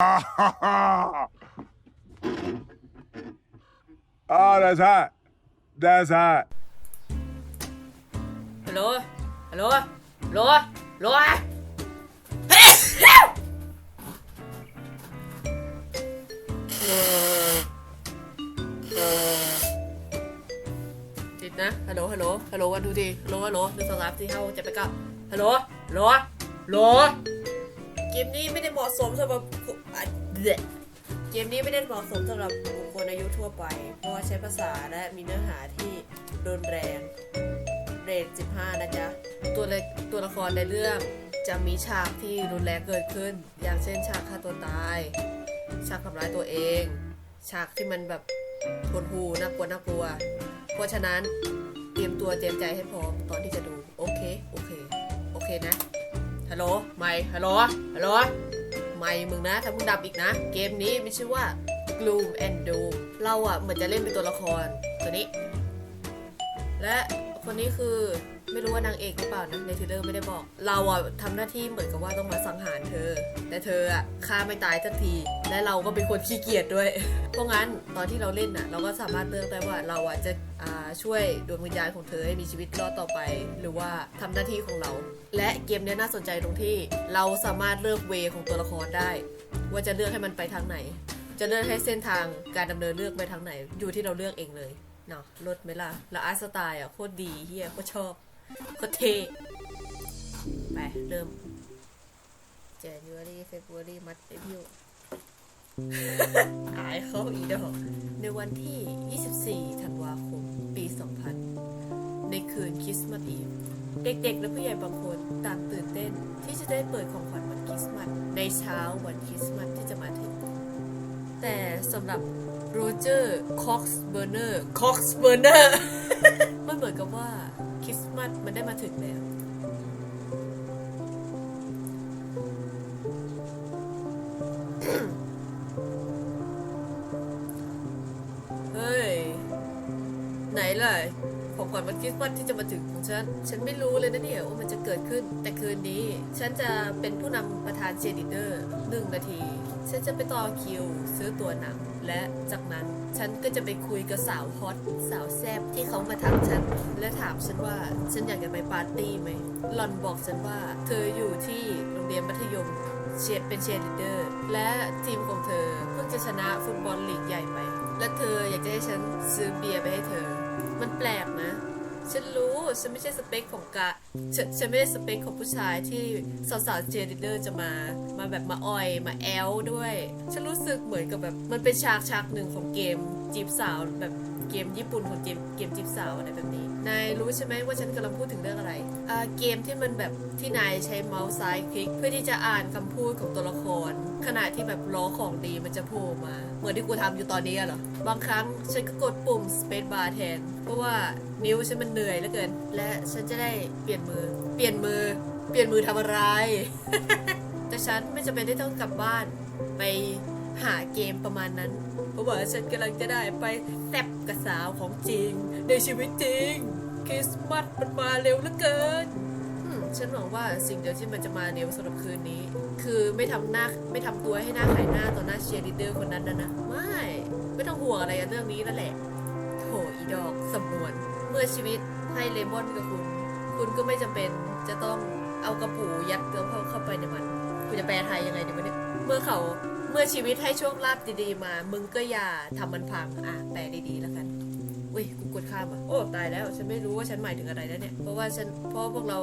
oh, that's hot. That's hot. ฮัลโหล ฮัลโหล ฮัลโหล ฮัลโหลติดนะ ฮัลโหล ฮัลโหล ฮัลโหลวันดูทีฮัลโหล ฮัลโหลหนึ่งสองสามสี่ห้าจ็ดแปก้าฮัลโหล ฮัลโหล ฮัลโหลเกมนี้ไม่ได้เหมาะสมสำหรับ เกมนี้ไม่ได้เหมาะสมสำหรับบุคคลอายุทั่วไป เพราะว่าใช้ภาษาและมีเนื้อหาที่รุนแรงเรท15 นะจ๊ะ ตัวเลตัวละครในเรื่องจะมีฉากที่รุนแรงเกิดขึ้น อย่างเช่นฉากฆ่าตัวตาย ฉากทำร้ายตัวเอง ฉากที่มันแบบหดหูน่ากลัวน่ากลัว เพราะฉะนั้นเตรียมตัวเตรียมใจให้พร้อมตอนที่จะดู โอเค โอเค โอเคนะ ฮัลโหล ไม่ ฮัลโหล ฮัลโหล ไม่มึงนะ ถ้ามึงดับอีกนะ เกมนี้มีชื่อว่า Gloom and Doom เราอะเหมือนจะเล่นเป็นตัวละครตัวนี้ และคนนี้คือ ไม่รู้ว่านางเอกหรือเปล่านะในทรลเลอร์ไม่ได้บอก เราอะทำหน้าที่เหมือนกับว่าต้องมาสังหารเธอ แต่เธออะฆ่าไม่ตายสักที และเราก็เป็นคนขี้เกียจด้วย เพราะงั้นตอนที่เราเล่นอะเราก็สามารถเลือกได้ว่าเราอะจะอ่าช่วยดวงวิญญาณของเธอให้มีชีวิตรอดต่อไป หรือว่าทำหน้าที่ของเรา และเกมนี้น่าสนใจตรงที่เราสามารถเลือกเวของตัวละครได้ ว่าจะเลือกให้มันไปทางไหน จะเลือกให้เส้นทางการดำเนินเลือกไปทางไหน อยู่ที่เราเลือกเองเลยเนาะลดไหมล่ะแล้วอาร์ตสไตล์อะโคตรดีเฮียโคตรชอบ โคตรเท ไป เริ่ม January February March April อายเขาอีดอก ในวันที่ 24 ธันวาคม ปี 2000 ในคืนคริสต์มาสอีฟ เด็กๆ และผู้ใหญ่บางคนต่างตื่นเต้นที่จะได้เปิดของขวัญวันคริสต์มาสในเช้าวันคริสต์มาสที่จะมาถึง แต่สำหรับโรเจอร์ คอกส์เบอร์เนอร์ คอกส์เบอร์เนอร์ มันเหมือนกับว่า มามันได้มาถึงแล้วเฮ้ย ไหนเลยของขวัญวันคริสต์มาสที่จะมาถึง ฉันฉันไม่รู้เลยนะเนี่ยว่ามันจะเกิดขึ้น แต่คืนนี้ ฉันจะเป็นผู้นำประธานเชียร์ลีดเดอร์หนึ่งนาที ฉันจะไปต่อคิว ซื้อตัวหนัง และจากนั้นฉันก็จะไปคุยกับสาวฮอตสาวแซบที่เขามาทักฉัน และถามฉันว่าฉันอยากจะไปปาร์ตี้ไหมหล่อนบอกฉันว่า เธออยู่ที่โรงเรียนมัธยมเชียร์เป็นเชียร์ลีดเดอร์ และทีมของเธอเพิ่งจะชนะฟุตบอลลีกใหญ่ไป และเธออยากจะให้ฉันซื้อเบียร์ไปให้เธอ มันแปลกนะ ฉันรู้ฉันไม่ใช่สเปคของกะฉันฉันไม่ได้สเปคของผู้ชายที่สาวๆเจนิเดอร์จะมา มาแบบมาอ่อยมาแอลด้วย ฉันรู้สึกเหมือนกับแบบมันเป็นฉากฉากหนึ่งของเกมจีบสาวแบบ เกมญี่ปุ่นของเกมเกมจีบสาวอะไรแบบนี้ นายรู้ใช่ไหมว่าฉันกำลังพูดถึงเรื่องอะไรอ่าเกมที่มันแบบที่นายใช้เมาส์ซ้ายคลิก เพื่อที่จะอ่านคำพูดของตัวละคร ขณะที่แบบล้อของดีมันจะโผล่มา เหมือนที่กูทำอยู่ตอนนี้อะเหรอ บางครั้งฉันก็กดปุ่ม space bar แทน เพราะว่านิ้วฉันมันเหนื่อยเหลือเกิน และฉันจะได้เปลี่ยนมือ เปลี่ยนมือ เปลี่ยนมือทำอะไร แต่ฉันไม่จำเป็นที่ต้องกลับบ้านไปหาเกมประมาณนั้นเพ ราะว่าฉันกำลังจะได้ไปแซบกับสาวของจริง ในชีวิตจริง คริสต์มาสมันมาเร็วเหลือเกินฉันหวังว่าสิ่งเดียวที่มันจะมาเร็วสำหรับคืนนี้ คือไม่ทำหน้าไม่ทำตัวให้หน้าขายหน้าต่อหน้าเชียร์ลีดเดอร์คนนั้นนะนะไม่ไม่ต้องห่วงอะไรเรื่องนี้แล้วแหละโถอีดอกสำนวน เมื่อชีวิตให้เลมอนกับคุณ คุณก็ไม่จำเป็นจะต้องเอากระปูยัดเข้าเข้าไปในมัน คุณจะแปลไทยยังไงดีวะเนี่ยเมื่อเขา เมื่อชีวิตให้โชคลาภดีๆมา มึงก็อย่าทำมันพัง อะแปลดีๆแล้วกันอุ้ยกูกดข้ามอะโอ้ตายแล้ว ฉันไม่รู้ว่าฉันหมายถึงอะไรแล้วเนี่ย เพราะว่าฉันเพราะพวกเรา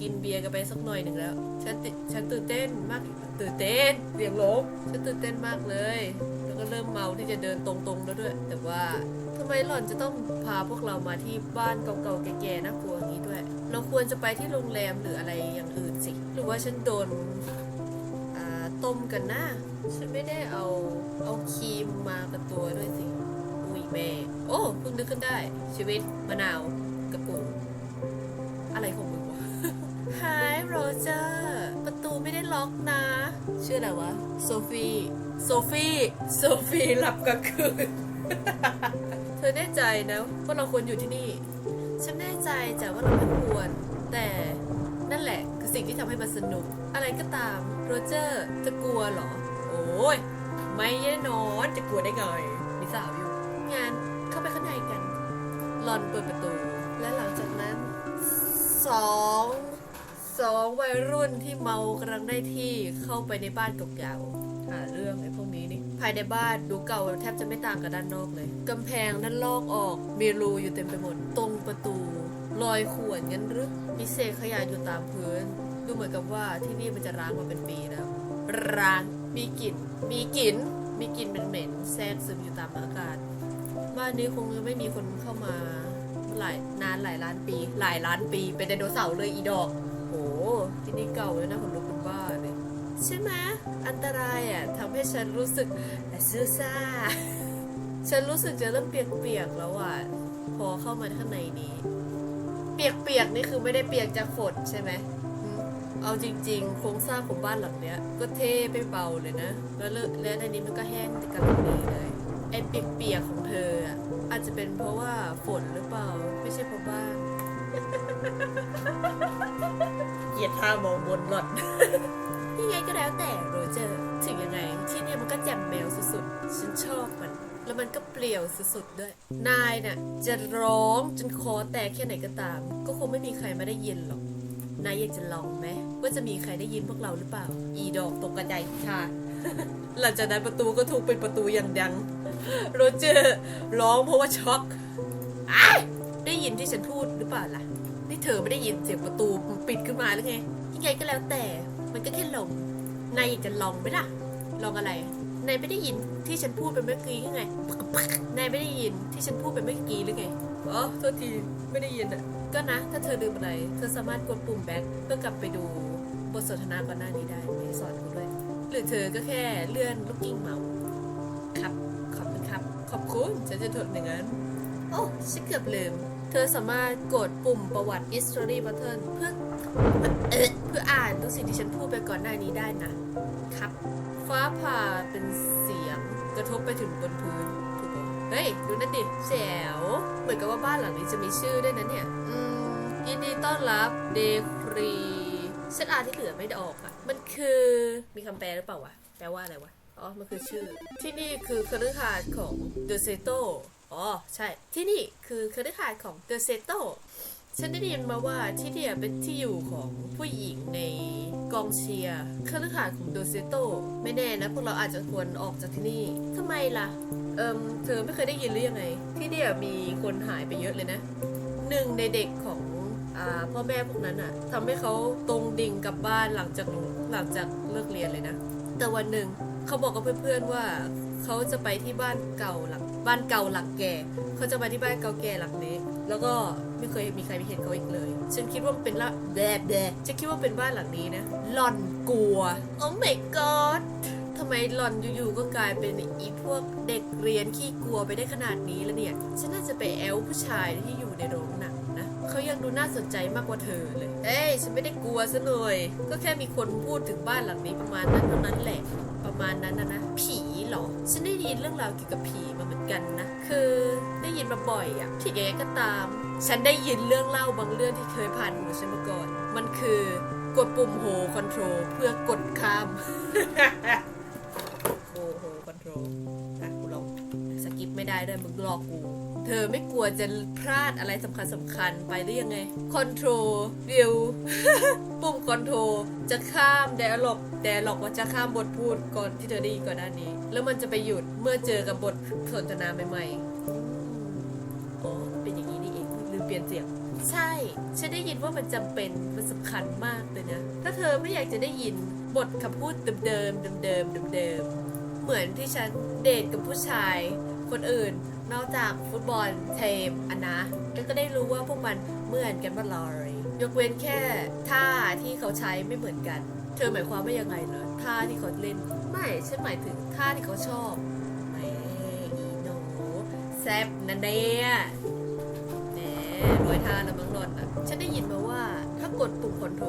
กินเบียร์กันไปสักหน่อยหนึ่งแล้ว ฉันติฉันตื่นเต้นมากตื่นเต้นเสียงลบฉันตื่นเต้นมากเลย แล้วก็เริ่มเมาที่จะเดินตรงๆแล้วด้วย แต่ว่าทำไมหล่อนจะต้องพาพวกเรามาที่บ้านเก่าๆแก่ๆน่ากลัวอย่างนี้ด้วย เราควรจะไปที่โรงแรมหรืออะไรอย่างอื่นสิ หรือว่าฉันโดนอ่าต้มกันนะ ฉันไม่ได้เอาเอาครีมมากับตัวด้วยสิ อุ้ยแม่ โอ้เพิ่งนึกขึ้นได้ ชีวิตมะนาวกระปูอะไรของมึงวะ Hi โรเจอร์ประตูไม่ได้ล็อกนะ ชื่ออะไรวะ โซฟีโซฟีโซฟีหลับกลางคืน เธอแน่ใจนะว่าเราควรอยู่ที่นี่ ฉันแน่ใจแต่ว่าเราไม่ควร แต่นั่นแหละคือสิ่งที่ทำให้มันสนุก อะไรก็ตาม โรเจอร์จะกลัวเหรอ โอ้ยไม่แน่นอนจะกลัวได้ไงมีสาวอยู่ งานเข้าไปข้างในกันหลอนเปิดประตู และหลังจากนั้นสองสองวัยรุ่นที่เมากำลังได้ที่เข้าไปในบ้านเก่าๆหาเรื่องไอ้พวกนี้นี่ภายในบ้านดูเก่าแทบจะไม่ต่างกับด้านนอกเลยกำแพงนั้นลอกออกมีรูอยู่เต็มไปหมดตรงประตูรอยข่วนงั้นหรือมีเศษขยะอยู่ตามพื้น ดูเหมือนกับว่าที่นี่มันจะร้างมาเป็นปีแล้วร้าง มีกลิ่น มีกลิ่น มีกลิ่นเป็นเหม็นแทรกซึมอยู่ตามอากาศ บ้านนี้คงจะไม่มีคนเข้ามาหลายนานหลายล้านปี หลายล้านปี เป็นไดโนเสาร์เลยอีดอก โหที่นี่เก่าเลยนะขนลุกเป็นบ้าเลยใช่ไหมอันตรายอะทำให้ฉันรู้สึกซื่อซ่า ฉันรู้สึกจะเริ่มเปียกๆแล้วอะ พอเข้ามาข้างในนี้ เปียกๆนี่คือไม่ได้เปียกจากฝนใช่ไหม เอาจริง ๆ โครงสร้างของบ้านหลังเนี้ย ก็เท่ไปเบาเลยนะ แล้วเลอะและในนี้มันก็แห้งกำลังดีเลยไอ้เปียกๆของเธออะอาจจะเป็นเพราะว่าฝนหรือเปล่า ไม่ใช่เพราะบ้านเกลียดท่ามองบนหลอนยังไงก็แล้วแต่โรเจอร์ถึงยังไง ที่เนี่ยมันก็แจ่มแมวสุดๆ ฉันชอบมัน แล้วมันก็เปลี่ยวสุดๆด้วย นายน่ะ จะร้องจนคอแตกแค่ไหนก็ตาม ก็คงไม่มีใครมาได้ยินหรอก นายอยากจะลองไหมว่าจะมีใครได้ยินพวกเราหรือเปล่า อีดอกตกกระไดค่ะ หลังจากนั้นประตูก็ถูกเป็นประตูอย่างดังโรเจอร์ร้องเพราะว่าช็อกอได้ยินที่ฉันพูดหรือเปล่าล่ะนี่เธอไม่ได้ยินเสียงประตูมันปิดขึ้นมาหรือไงยังไงก็แล้วแต่มันก็แค่ลมนายอยากจะลองไหมล่ะ ลองอะไรนายไม่ได้ยินที่ฉันพูดไปเมื่อกี้ยังไงนายไม่ได้ยินที่ฉันพูดไปเมื่อกี้หรือไงอ๋อโทษทีไม่ได้ยินอะก็นะ ถ้าเธอลืมอะไร เธอสามารถกดปุ่มแบ็คเพื่อกลับไปดูบทสนทนาก่อนหน้านี้ได้ไม่สอนกูด้วย หรือเธอก็แค่เลื่อนลูกกิ้งเมาส์ครับ ขอบคุณครับ ขอบคุณฉันจะทนอย่างนั้น โอ้ฉันเกือบลืม เธอสามารถกดปุ่มประวัติ history button เพื่อเอเพื่ออ่านทุกสิ่งที่ฉันพูดไปก่อนหน้านี้ได้นะ ครับ ฟ้าผ่าเป็นเสียงกระทบไปถึงบนพื้น เฮ้ย ดูนั่นดิแจ๋วเหมือนกับว่าบ้านหลังนี้จะมีชื่อด้วยนะเนี่ย อืม ยินดีต้อนรับเดฟรีฉันอ่าที่เหลือไม่ได้ออกอะมันคือมีคำแปลหรือเปล่าวะ แปลว่าอะไรวะ อ๋อ มันคือชื่อ ที่นี่คือคฤหาสน์ของเดอะเซโตอ๋อ ใช่ ที่นี่คือคฤหาสน์ของเดอะเซโต ฉันได้ยินมาว่าที่เนี่ยเป็นที่อยู่ของผู้หญิงในกองเชียร์คฤหาสน์ของเดเซโต ไม่แน่นะพวกเราอาจจะควรออกจากที่นี่ทำไมล่ะ เอิมเธอไม่เคยได้ยินหรือยังไง ที่เนี่ยมีคนหายไปเยอะเลยนะ หนึ่งในเด็กของอพ่อแม่พวกนั้นอะทำให้เขาตรงดิ่งกลับบ้านหลังจากหลังจากเลิกเรียนเลยนะ แต่วันหนึ่งเขาบอกกับเพื่อนๆว่า เขาจะไปที่บ้านเก่าหลังบ้านเก่าหลังแก่เขาจะไปที่บ้านเก่าแก่หลังนี้แล้วก็ไม่เคยมีใครไปเห็นเขาอีกเลย ฉันคิดว่าเป็นละแดดแดดฉันคิดว่าเป็นบ้านหลังนี้นะหลอนกลัว โอ้ my god ทำไมหลอนอยู่ๆก็กลายเป็นอีพวกเด็กเรียนขี้กลัวไปได้ขนาดนี้แล้วเนี่ย ฉันน่าจะไปแอลผู้ชายที่อยู่ในโรงหนังนะเขายังดูน่าสนใจมากกว่าเธอเลย เอ้ยฉันไม่ได้กลัวซะหน่อย ก็แค่มีคนพูดถึงบ้านหลังนี้ประมาณนั้นเท่านั้นแหละ ประมาณนั้นนะนะผี หรอ ฉันได้ยินเรื่องราวเกี่ยวกับผีมาเหมือนกันนะ คือได้ยินมาบ่อยอะที่แกก็ตาม ฉันได้ยินเรื่องเล่าบางเรื่องที่เคยผ่านหูฉันมาก่อน มันคือกดปุ่มโฮคอนโทรลเพื่อกดข้ามโฮโฮคอนโทรลอะกูลองสกิปไม่ได้ด้วยมึงหลอกกู เธอไม่กลัวจะพลาดอะไรสำคัญสำคัญๆไปหรือยังไงคอนโทรลวิวปุ่มคอนโทรลจะข้ามไดอะล็อกไดอะล็อกว่าจะข้ามบทพูดก่อนที่เธอได้ยินก่อนหน้านี้ แล้วมันจะไปหยุดเมื่อเจอกับบทสนทนาใหม่ๆอ๋อเป็นอย่างนี้นี่เองลืมเปลี่ยนเสียงใช่ ฉันได้ยินว่ามันจำเป็น มันสำคัญมากเลยนะ ถ้าเธอไม่อยากจะได้ยินบทคำพูดเดิมๆเดิมๆเดิมๆเหมือนที่ฉันเดทกับผู้ชายคนอื่น นอกจากฟุตบอลเทมอันนะแล้วก็ได้รู้ว่าพวกมันเหมือนกันมางเลยยกเว้นแค่ท่าที่เขาใช้ไม่เหมือนกัน เธอหมายความว่ายังไงเหรอท่าที่เขาเล่น ไม่ฉันหมายถึงท่าที่เขาชอบแหมอีโนแซบนะเนี่ยแหมรวยท่าแล้วมั้งหลอนอะฉันได้ยินมาว่าถ้ากดปุ่มคอนโทร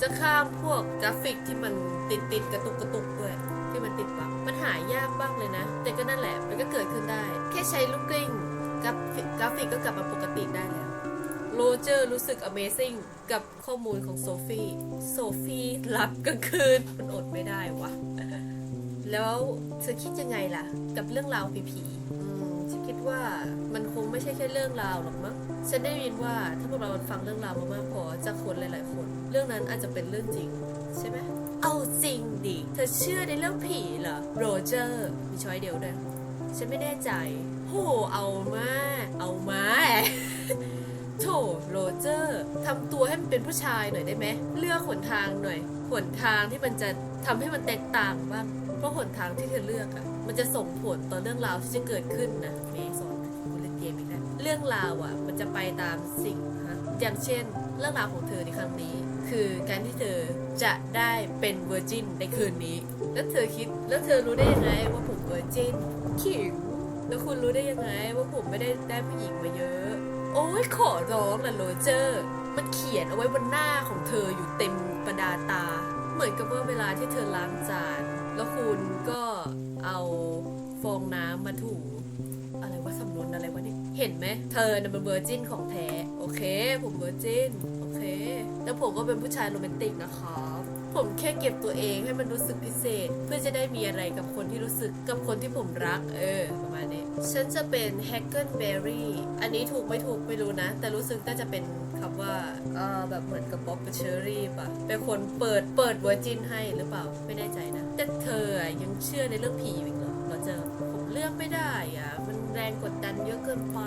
จะข้ามพวกกราฟิกที่มันติดติดกระตุกกระตุกด้วย ที่มันติดบั๊กมันหายยากบ้างเลยนะ แต่ก็นั่นแหละมันก็เกิดขึ้นได้ แค่ใช้ลูกกลิ้งกราฟิกกราฟิกก็กลับมาปกติได้แล้วโรเจอร์รู้สึก Amazing กับข้อมูลของโซฟีโซฟีรับกลางคืนมันอดไม่ได้วะแล้วเธอคิดยังไงล่ะ กับเรื่องราวผีๆอืมฉันคิดว่ามันคงไม่ใช่แค่เรื่องราวหรอกมั้ง ฉันได้ยินว่าถ้าพวกเราฟังเรื่องราวมามากพอจากคนหลาย ๆ คน เรื่องนั้นอาจจะเป็นเรื่องจริง ใช่ไหม เอาจริงดิ เธอเชื่อในเรื่องผีเหรอ โรเจอร์ มีช้อยเดียวด้วย ฉันไม่แน่ใจ โห เอามา เอามาโถโรเจอร์ทำตัวให้มันเป็นผู้ชายหน่อยได้ไหม เลือกหนทางหน่อย หนทางที่มันจะทำให้มันแตกต่างบ้าง เพราะหนทางที่เธอเลือกอะมันจะส่งผลต่อเรื่องราวที่จะเกิดขึ้นนะเมย์สอนคุณเล่นเกมอีกแล้ว เรื่องราวอะมันจะไปตามสิ่งฮะอย่างเช่น เรื่องราวของเธอในครั้งนี้ คือการที่เธอจะได้เป็นเวอร์จินในคืนนี้ แล้วเธอคิดแล้วเธอรู้ได้ยังไงว่าผมเวอร์จินขิงแล้วคุณรู้ได้ยังไงว่าผมไม่ได้ได้ผู้หญิงมาเยอะ โอ้ยขอร้องนะโรเจอร์ มันเขียนเอาไว้บนหน้าของเธออยู่เต็มประดาตา เหมือนกับว่าเวลาที่เธอล้างจาน แล้วคุณก็เอาฟองน้ำมาถูอะไรว่าสำนวนอะไรวะเนี่ยเห็นไหมเธอน่ะเป็นเวอร์จินของแท้ โอเค ผมเวอร์จิน แล้วผมก็เป็นผู้ชายโรแมนติกนะครับผมแค่เก็บตัวเองให้มันรู้สึกพิเศษ เพื่อจะได้มีอะไรกับคนที่รู้สึกกับคนที่ผมรัก เออ ประมาณนี้ ฉันจะเป็นแฮกเกิลเบอรี่อันนี้ถูกไม่ถูกไม่รู้นะ แต่รู้สึกน่าจะเป็นคำว่าเออแบบเหมือนกับบ๊อบเชอรี่ป่ะ เป็นคนเปิดเปิดเวอร์จินให้หรือเปล่าไม่แน่ใจนะ แต่เธอยังเชื่อในเรื่องผีอยู่อีกเหรอเราเจอผมเลือกไม่ได้อะมันแรงกดดันเยอะเกินไป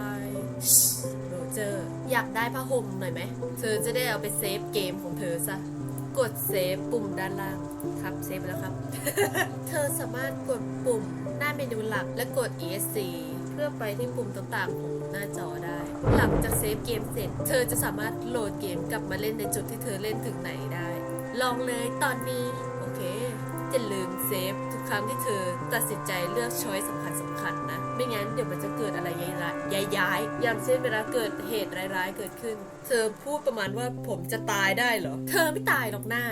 เจออยากได้ผ้าห่มหน่อยไหม เธอจะได้เอาไปเซฟเกมของเธอซะ กดเซฟปุ่มด้านล่างครับเซฟแล้วครับ เธอสามารถกดปุ่มหน้าเมนูหลักและกด ESC เพื่อไปที่ปุ่มต่างๆของหน้าจอได้ หลังจากเซฟเกมเสร็จ เธอจะสามารถโหลดเกมกลับมาเล่นในจุดที่เธอเล่นถึงไหนได้ ลองเลยตอนนี้ อเคจะลืมเซฟทุกครั้งที่เธอตัดสินใจเลือกช้อยสำคัญสำคัญนะ ไม่งั้นเดี๋ยวมันจะเกิดอะไรย้ายๆย้ายๆอย่างเช่นเวลาเกิดเหตุร้ายๆเกิดขึ้น เธอพูดประมาณว่าผมจะตายได้เหรอ เธอไม่ตายหรอกหน้า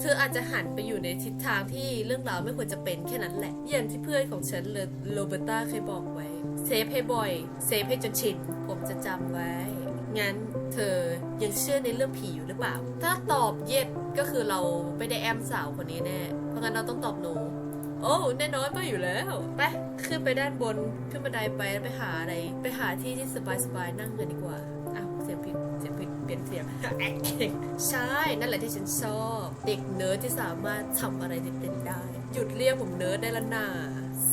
เธออาจจะหันไปอยู่ในทิศทางที่เรื่องราวไม่ควรจะเป็นแค่นั้นแหละ อย่างที่เพื่อนของฉันเลโรเบร์ต้าเคยบอกไว้ เซฟให้บ่อย เซฟให้จนชิน ผมจะจำไว้ งั้น เธอยังเชื่อในเรื่องผีอยู่หรือเปล่า ถ้าตอบเย็ดก็คือเราไม่ได้แอมสาวคนนี้แน่ เพราะงั้นเราต้องตอบโนโอ้แน่นอนมาอยู่แล้ว ไปขึ้นไปด้านบนขึ้นบันไดไปไปหาอะไร ไปหาที่ที่สบายๆนั่งกันดีกว่าอ้าวเสียงผิดเสียงผิดเปลี่ยนเสียงใช่ นั่นแหละที่ฉันชอบ เด็กเนิร์ดที่สามารถทำอะไรเด่นๆได้ หยุดเรียกผมเนิร์ดได้ละนา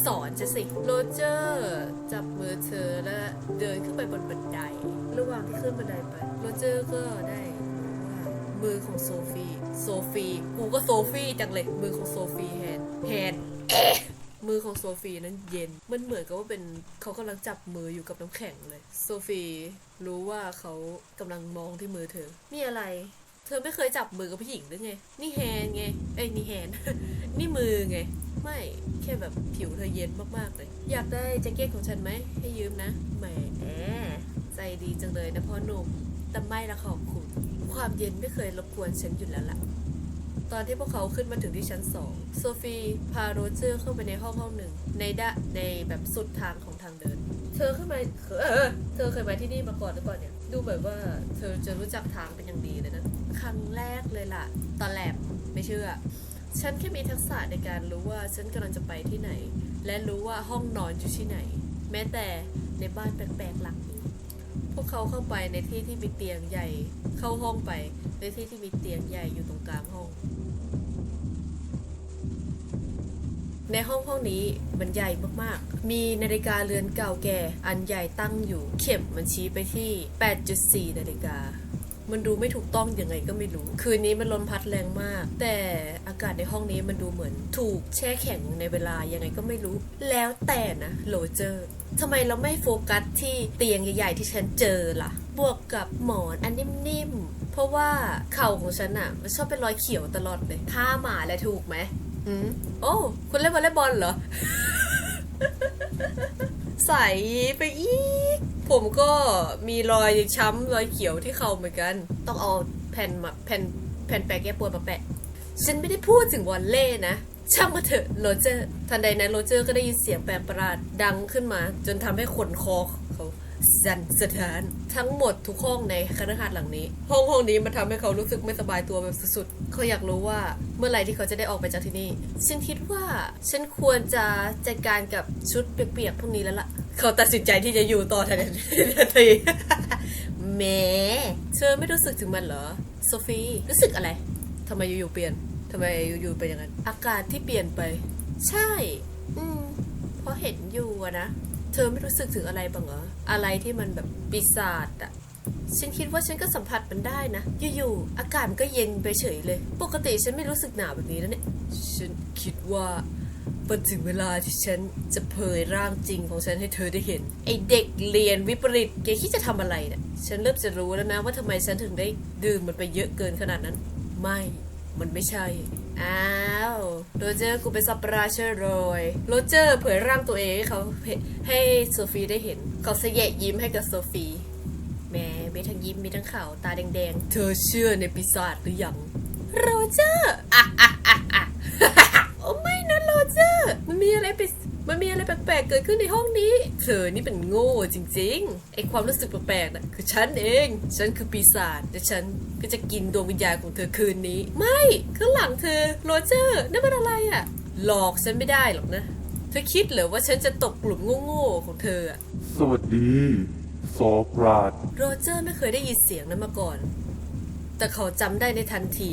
สอนจะสิโรเจอร์จับมือเธอและเดินขึ้นไปบนบันได ระหว่างที่ขึ้นบันไดไปโรเจอร์ก็ได้ว่ามือของโซฟีโซฟีกูก็โซฟีจังเลยมือของโซฟีแฮนแฮนมือของโซฟีนั้นเย็น มันเหมือนกับว่าเป็นเขากำลังจับมืออยู่กับน้ำแข็งเลย โซฟีรู้ว่าเขากำลังมองที่มือเธอ นี่อะไร เธอไม่เคยจับมือกับผู้หญิงหรือไง นี่แฮนไง เอ้ยนี่แฮน นี่มือไง ไม่แค่แบบผิวเธอเย็นมากๆเลย อยากได้แจ็คเก็ตของฉันไหม ให้ยืมนะแหมใจดีจังเลยนะพ่อหนุ่มแต่ไม่ละขอบคุณ ความเย็นไม่เคยรบกวนฉันอยู่แล้วล่ะตอนที่พวกเขาขึ้นมาถึงที่ชั้นสองโซฟีพาโรเจอร์เข้าไปในห้องห้องหนึ่ง ในดะในแบบสุดทางของทางเดิน เธอขึ้นมาเออเธอเคยมาที่นี่มาก่อนหรือเปล่าเนี่ย ดูแบบว่าเธอจะรู้จักทางเป็นอย่างดีเลยนะ ครั้งแรกเลยล่ะ ตอนแรกไม่เชื่อ ฉันแค่มีทักษะในการรู้ว่าฉันกำลังจะไปที่ไหน และรู้ว่าห้องนอนอยู่ที่ไหน แม้แต่ในบ้านแปลกๆหลังนี้พวกเขาเข้าไปในที่ที่มีเตียงใหญ่ เข้าห้องไปในที่ที่มีเตียงใหญ่อยู่ตรงกลางห้อง ในห้องห้องนี้มันใหญ่มากๆ มีนาฬิกาเรือนเก่าแก่ อันใหญ่ตั้งอยู่ เข็มมันชี้ไปที่ 8.4 นาฬิกา มันดูไม่ถูกต้องยังไงก็ไม่รู้ คืนนี้มันลมพัดแรงมาก แต่อากาศในห้องนี้มันดูเหมือน ถูกแช่แข็งในเวลายังไงก็ไม่รู้ แล้วแต่นะโรเจอร์ทำไมเราไม่โฟกัสที่เตียงใหญ่ๆที่ฉันเจอล่ะ บวกกับหมอนอันนิ่มๆ เพราะว่าเข่าของฉันอะมันชอบเป็นรอยเขียวตลอดเลยผ้าหมาแหละถูกไหมอืมโอ้ คุณเล่นวอลเลย์บอลเหรอ ใส่ไปอีก ผมก็มีรอยช้ำรอยเขียวที่เข่าเหมือนกัน ต้องเอาแผ่นมาแผ่นแผ่นแปะแก้ปวดมาแปะ ฉันไม่ได้พูดถึงวอลเล่นะ ช่างมาเถอะโรเจอร์ ทันใดนั้นโรเจอร์ก็ได้ยินเสียงแปลกประหลาดดังขึ้นมา จนทำให้ขนคอเขา สันสถานทั้งหมดทุกห้องในคฤหาสน์หลังนี้ ห้องห้องนี้มันทำให้เขารู้สึกไม่สบายตัวแบบสุดๆเขาอยากรู้ว่าเมื่อไหร่ที่เขาจะได้ออกไปจากที่นี่ฉันคิดว่าฉันควรจะจัดการกับชุดเปียกๆพวกนี้แล้วล่ะ เขาตัดสินใจที่จะอยู่ต่อทันทีแหมเธอไม่รู้สึกถึงมันเหรอโซฟีรู้สึกอะไรทำไมอยู่ๆเปลี่ยนทำไมอยู่ๆเป็นอย่างนั้น อากาศที่เปลี่ยนไป ใช่ อืมเพราะเห็นอยู่อะนะ เธอไม่รู้สึกถึงอะไรบ้างเหรอ อะไรที่มันแบบปีศาจอะฉันคิดว่าฉันก็สัมผัสมันได้นะ อยู่ๆ อากาศมันก็เย็นไปเฉยเลย ปกติฉันไม่รู้สึกหนาวแบบนี้แล้วเนี่ย ฉันคิดว่าเป็นถึงเวลาที่ฉันจะเผยร่างจริงของฉันให้เธอได้เห็น ไอเด็กเรียนวิปริตแกคิดจะทำอะไรเนี่ย ฉันเริ่มจะรู้แล้วนะว่าทำไมฉันถึงได้ดื่มมันไปเยอะเกินขนาดนั้น ไม่ มันไม่ใช่ อ้าวโรเจอร์กูเป็นสับราเชอร์รอยโรเจอร์เผยร่างตัวเองให้เขาให้โซฟีได้เห็นเขาเสยะยิ้มให้กับโซฟีแม่มีทั้งยิ้มมีทั้งขาวตาแดงๆ เธอเชื่อในปีศาจหรือยังโรเจอร์อะอะอะอะ โอ้ไม่นะโรเจอร์ มันมีอะ ไรไปมันมีอะไรแปลกๆเกิดขึ้นในห้องนี้ เธอนี่เป็นโง่จริงๆไอความรู้สึกแปลกๆน่ะคือฉันเอง ฉันคือปีศาจแต่ฉันก็จะกินดวงวิญญาณของเธอคืนนี้ ไม่ข้างหลังเธอโรเจอร์นั่นมันอะไรอะหลอกฉันไม่ได้หรอกนะ เธอคิดเหรอว่าฉันจะตกกลุ่มโง่ๆของเธออะสวัสดีซอกราดโรเจอร์ไม่เคยได้ยินเสียงนั้นมาก่อน แต่เขาจำได้ในทันที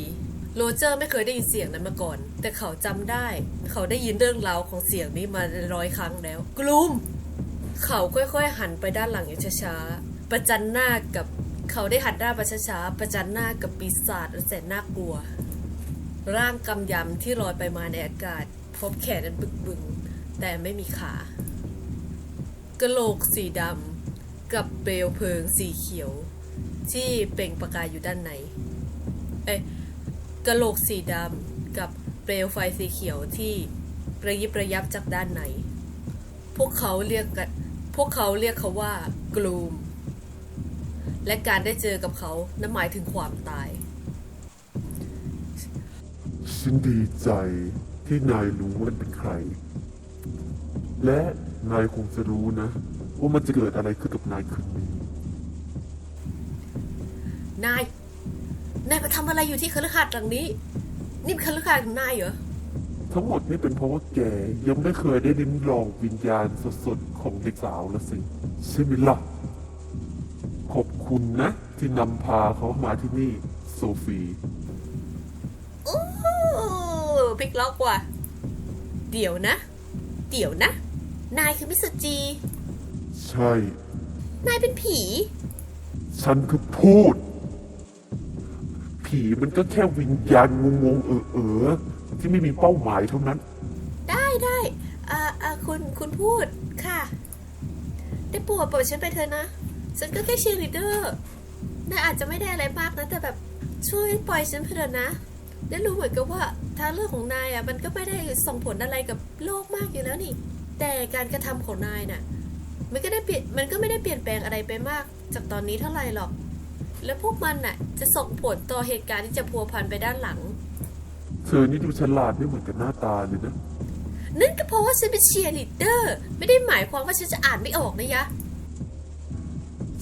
โรเจอร์ไม่เคยได้ยินเสียงนั้นมาก่อน แต่เขาจำได้ เขาได้ยินเรื่องราวของเสียงนี้มาร้อยครั้งแล้ว กลุ่ม เขาค่อยๆหันไปด้านหลังอย่างช้าๆ ประจันหน้ากับเขาได้หันหน้าไปช้าๆ ประจันหน้ากับปีศาจแสนน่ากลัว ร่างกำยำที่ลอยไปมาในอากาศ พบแขนอันบึกบึนแต่ไม่มีขากระโหลกสีดำกับเปลวเพลิงสีเขียว ที่เปล่งประกายอยู่ด้านใน เอ๊ะ กระโหลกสีดำกับเปลวไฟสีเขียวที่ระยิบระยับจากด้านใน พวกเขาเรียกกันพวกเขาเรียกเขาว่ากลูม และการได้เจอกับเขานั้นหมายถึงความตาย ฉันดีใจที่นายรู้มันเป็นใคร และนายคงจะรู้นะ ว่ามันจะเกิดอะไรขึ้นกับนายคืนนี้ นาย นายมาทำอะไรอยู่ที่คฤหาสน์หลังนี้ นี่เป็นคฤหาสน์ของนายเหรอ ทั้งหมดนี่เป็นเพราะว่าแกยังไม่เคยได้ลิ้มลองวิญญาณสดๆของเด็กสาวละสิใช่ไหมล่ะขอบคุณนะ ที่นำพาเขามาที่นี่ โซฟีโอ้พลิกล็อกว่ะ เดี๋ยวนะ เดี๋ยวนะ นายคือมิสเตอร์จี ใช่ นายเป็นผี ฉันคือพูด ผีมันก็แค่วิญญาณงงๆเออเออๆที่ไม่มีเป้าหมายเท่านั้น ได้ได้อ่าอ่าคุณคุณพูดค่ะ ได้ปรดปล่อยฉันไปเถอะนะ ฉันก็แค่เชียร์ลีดเดอร์นายอาจจะไม่ได้อะไรมากนะ แต่แบบช่วยปล่อยฉันไปเถอะนะได้รู้เหมือนกับว่าทางเลือกของนายอะมันก็ไม่ได้ส่งผลอะไรกับโลกมากอยู่แล้วนี่ แต่การกระทำของนายน่ะ มันก็ได้เปลี่ยนมันก็ไม่ได้เปลี่ยนแปลงอะไรไปมาก จากตอนนี้เท่าไหร่หรอก แล้วพวกมันน่ะจะส่งผลต่อเหตุการณ์ที่จะพัวพันไปด้านหลัง เธอนี่ดูฉลาดไม่เหมือนกับหน้าตาเลยนะ นั่นก็เพราะว่าฉันเป็นเชียร์ลีดเดอร์ ไม่ได้หมายความว่าฉันจะอ่านไม่ออกนะยะ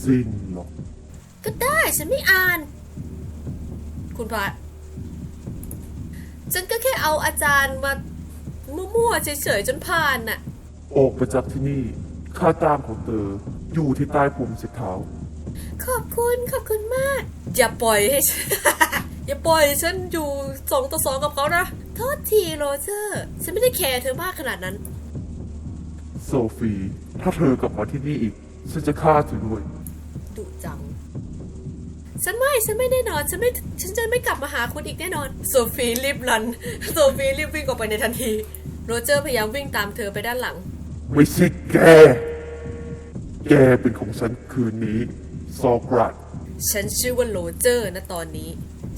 จริงเหรอ ก็ได้ฉันไม่อ่าน คุณพัดฉันก็แค่เอาอาจารย์มามั่วๆเฉยๆจนผ่านน่ะ ออกไปจากที่นี่ค่าจ้างของเธออยู่ที่ใต้ผมเสียเท้า ขอบคุณขอบคุณมาก อย่าปล่อยให้ฉัน อย่าปล่อยให้ฉันอยู่สองต่อสองกับเขานะ โทษทีโรเจอร์ ฉันไม่ได้แคร์เธอมากขนาดนั้น โซฟี ถ้าเธอกลับมาที่นี่อีก ฉันจะฆ่าเธอด้วย ดุจัง ฉันไม่ ฉันไม่แน่นอน ฉันไม่ ฉันจะไม่กลับมาหาคุณอีกแน่นอน โซฟีรีบรัน โซฟีรีบวิ่งออกไปในทันที โรเจอร์พยายามวิ่งตามเธอไปด้านหลัง ไม่ใช่แก แกเป็นของฉันคืนนี้ โซกรัดฉันชื่อว่าโรเจอร์นะตอนนี้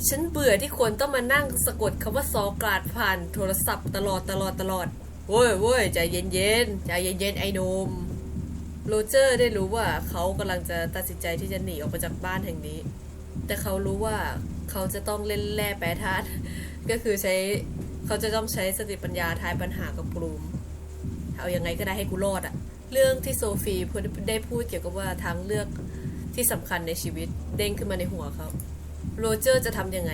ฉันเบื่อที่คนต้องมานั่งสะกดคำว่าโซกราดผ่านโทรศัพท์ตลอดตลอดตลอดโว้ยโว้ยใจเย็นเย็นใจเย็นเย็นไอ้นมโรเจอร์ได้รู้ว่าเขากำลังจะตัดสินใจที่จะหนีออกไปจากบ้านแห่งนี้ แต่เขารู้ว่าเขาจะต้องเล่นแร่แปรธาตุก็คือใช้เขาจะต้องใช้สติปัญญาทายปัญหากับกลุ่มเอายังไงก็ได้ให้กูรอดอะเรื่องที่โซฟีพูดได้พูดเกี่ยวกับว่าทางเลือก ที่สำคัญในชีวิตเด้งขึ้นมาในหัวเขาโรเจอร์จะทำยังไง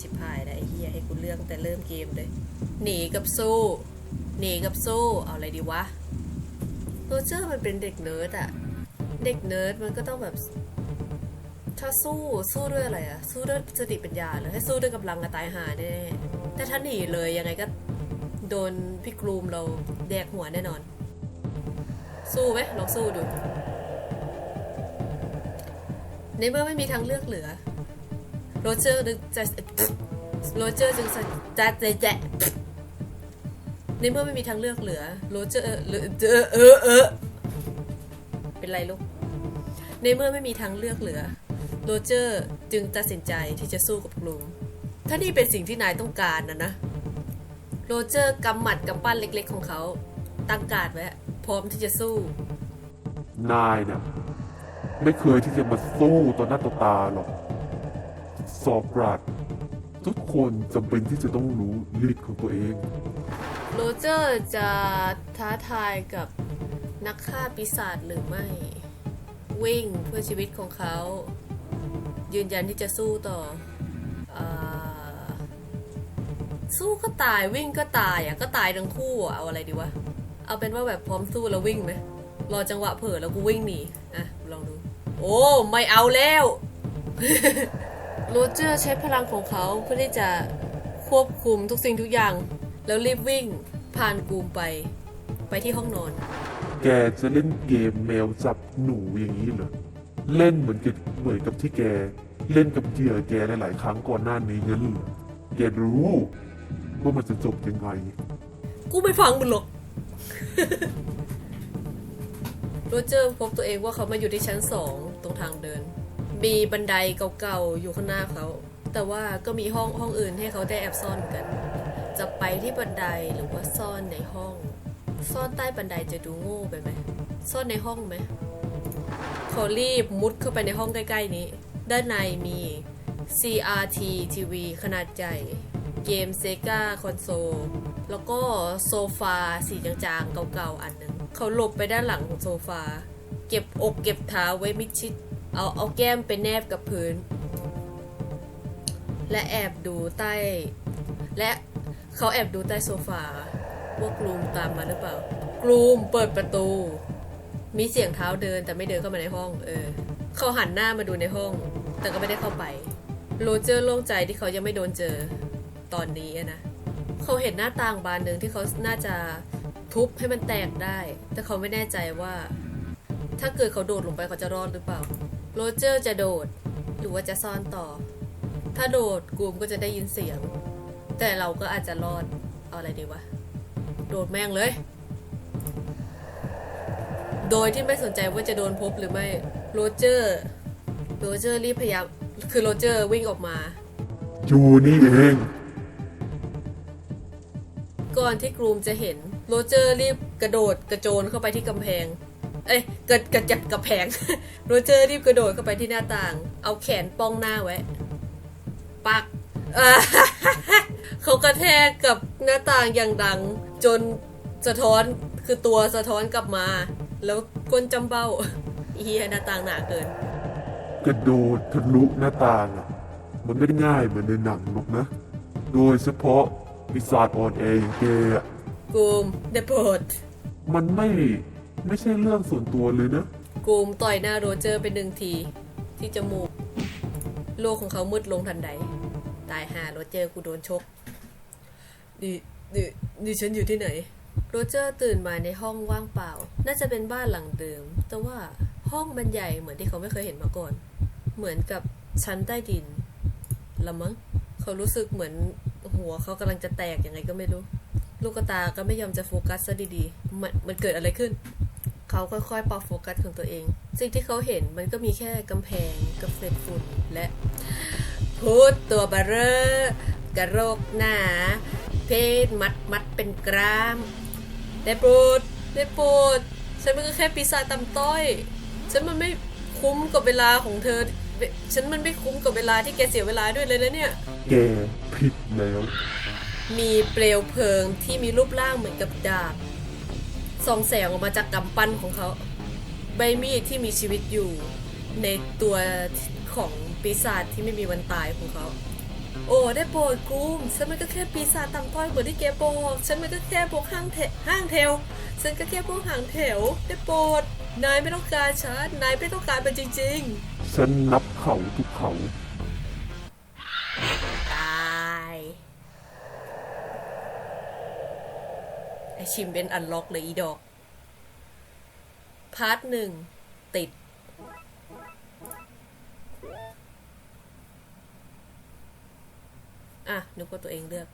จิบหายได้ไอ้เฮียให้กูเลือกตั้งแต่เริ่มเกมเลย หนีกับสู้หนีกับสู้เอาอะไรดีวะโรเจอร์มันเป็นเด็กเนิร์ดอะเด็กเนิร์ดมันก็ต้องแบบถ้าสู้สู้ด้วยอะไรอะสู้ด้วยสติปัญญาหรือให้สู้ด้วยกำลังอะตายหาแน่แต่ถ้าหนีเลยยังไงก็โดนพี่กรูมเราแดกหัวแน่นอน สู้ไหมลองสู้ดู ในเมื่อไม่มีทางเลือกเหลือ โรเจอร์จึงจะโรเจอร์จึงจะจะจะจะในเมื่อไม่มีทางเลือกเหลือ โรเจอร์เออเออเออเป็นไรลูก ในเมื่อไม่มีทางเลือกเหลือ โรเจอร์จึงตัดสินใจที่จะสู้กับกลุ่มถ้านี่เป็นสิ่งที่นายต้องการนะนะ โรเจอร์กำหมัดกำปั้นเล็กๆของเขา ตั้งการไว้พร้อมที่จะสู้ นายเนี่ย ไม่เคยที่จะมาสู้ต่อหน้าต่อตาหรอก สอบกราดทุกคนจำเป็นที่จะต้องรู้ลิมิตของตัวเอง โรเจอร์จะท้าทายกับนักฆ่าปีศาจหรือไม่ วิ่งเพื่อชีวิตของเขา ยืนยันที่จะสู้ต่ออสู้ก็ตายวิ่งก็ตายอะก็ตายทั้งคู่เอาอะไรดีวะ เอาเป็นว่าแบบพร้อมสู้แล้ววิ่งไหมรอจังหวะเผลอแล้วกูวิ่งหนี โอ้ ไม่เอาแล้วโรเจอร์ใช้พลังของเขาเพื่อที่จะควบคุมทุกสิ่งทุกอย่าง แล้วรีบวิ่งผ่านกูมไป ไปที่ห้องนอน แกจะเล่นเกมแมวจับหนูอย่างนี้เหรอ เล่นเหมือนกับเหมือนกับที่แก เล่นกับเหยื่อแกหลายๆครั้งก่อนหน้านี้งั้นเหรอแกรู้ว่ามันจะจบยังไง กูไม่ฟังมึงหรอกโรเจอร์พบตัวเองว่าเขามาอยู่ที่ชั้นสอง ตรงทางเดิน มีบันไดเก่าๆอยู่ข้างหน้าเขา แต่ว่าก็มีห้องห้องอื่นให้เขาได้แอบซ่อนกัน จะไปที่บันไดหรือว่าซ่อนในห้อง ซ่อนใต้บันไดจะดูโง่ไปไหมซ่อนในห้องไหมเขารีบมุดเข้าไปในห้องใกล้ๆนี้ ด้านในมี CRT TV ขนาดใหญ่เกมเซกาคอนโซลแล้วก็โซฟาสีจางๆเก่าๆอันหนึ่งเขาหลบไปด้านหลังของโซฟา ก็บอกเก็บเท้าไว้มิดชิด เอาเอาแก้มไปแนบกับพื้น และแอบดูใต้ และเขาแอบดูใต้โซฟาว่ากลูมตามมาหรือเปล่ากลูมเปิดประตู มีเสียงเท้าเดินแต่ไม่เดินเข้ามาในห้อง เออ เขาหันหน้ามาดูในห้อง แต่ก็ไม่ได้เข้าไป โรเจอร์โล่งใจที่เขายังไม่โดนเจอตอนนี้นะเขาเห็นหน้าต่างบานหนึ่งที่เขาน่าจะทุบให้มันแตกได้ แต่เขาไม่แน่ใจว่า ถ้าเกิดเขาโดดลงไปเขาจะรอดหรือเปล่า โรเจอร์จะโดด หรือว่าจะซ่อนต่อ ถ้าโดดกูมก็จะได้ยินเสียง แต่เราก็อาจจะรอด เอาอะไรดีวะ โดดแม่งเลย โดยที่ไม่สนใจว่าจะโดนพบหรือไม่ โรเจอร์ โรเจอร์รีบพยายาม คือโรเจอร์วิ่งออกมาอยู่นี่เอง ก่อนที่กรูมจะเห็น โรเจอร์รีบกระโดดกระโจนเข้าไปที่กำแพง เอ้ยกระกระจับกระแพงโรเจอร์รีบกระโดดเข้าไปที่หน้าต่าง เอาแขนป้องหน้าไว้ปักอ่าเขากระแทกกับหน้าต่างอย่างดัง จนสะท้อนคือตัวสะท้อนกลับมา แล้วก้นจำเบ้าเฮียหน้าต่างหนาเกิน กระโดดทะลุหน้าต่างอะมันไม่ได้ง่ายเหมือนในหนังหรอกนะ โดยเฉพาะปีศาจอ่อนแออย่างแกอะกูมเดโปรดมันไม่ ไม่ใช่เรื่องส่วนตัวเลยนะ กูมต่อยหน้าโรเจอร์ไปหนึ่งที ที่จมูก โลกของเขามืดลงทันใด ตายหาโรเจอร์กูโดนชกนี่นี่นี่ฉันอยู่ที่ไหน โรเจอร์ตื่นมาในห้องว่างเปล่า น่าจะเป็นบ้านหลังเดิม แต่ว่าห้องมันใหญ่เหมือนที่เขาไม่เคยเห็นมาก่อน เหมือนกับชั้นใต้ดินละมั้งเขารู้สึกเหมือนหัวเขากำลังจะแตกยังไงก็ไม่รู้ ลูกตาก็ไม่ยอมจะโฟกัสซะดีๆ มันมันเกิดอะไรขึ้น เขาค่อยๆปรับโฟกัสของตัวเอง สิ่งที่เขาเห็นมันก็มีแค่กำแพงกับเศษฝุ่นและพูดตัวบาร์เรอร์กระโรกหนาเพศมัดมัดเป็นกราม ได้โปรดได้โปรดฉันมันก็แค่ปีศาจตำต้อย ฉันมันไม่คุ้มกับเวลาของเธอ ฉันมันไม่คุ้มกับเวลาที่แกเสียเวลาด้วยเลยนะเนี่ย แกผิดแล้ว มีเปลวเพลิงที่มีรูปร่างเหมือนกับดาบ ส่องแสงออกมาจากกำปั้นของเขา ใบมีดที่มีชีวิตอยู่ในตัวของปีศาจที่ไม่มีวันตายของเขา โอ้ได้โปรดกูมฉันมันก็แค่ปีศาจต่ำต้อยเหมือนที่แกบอกฉันมันก็แค่พวกห้างเทห้างเทวฉันก็แค่พวกห้างแถวได้โปรดนายไม่ต้องการฉันนายไม่ต้องการมันจริง ๆ ฉันนับเขาทุกเขา ตายไอ ชิมเป็นอันล็อกเลยอีดอก พาร์ทหนึ่ง ติด อะนึกว่าตัวเองเลือก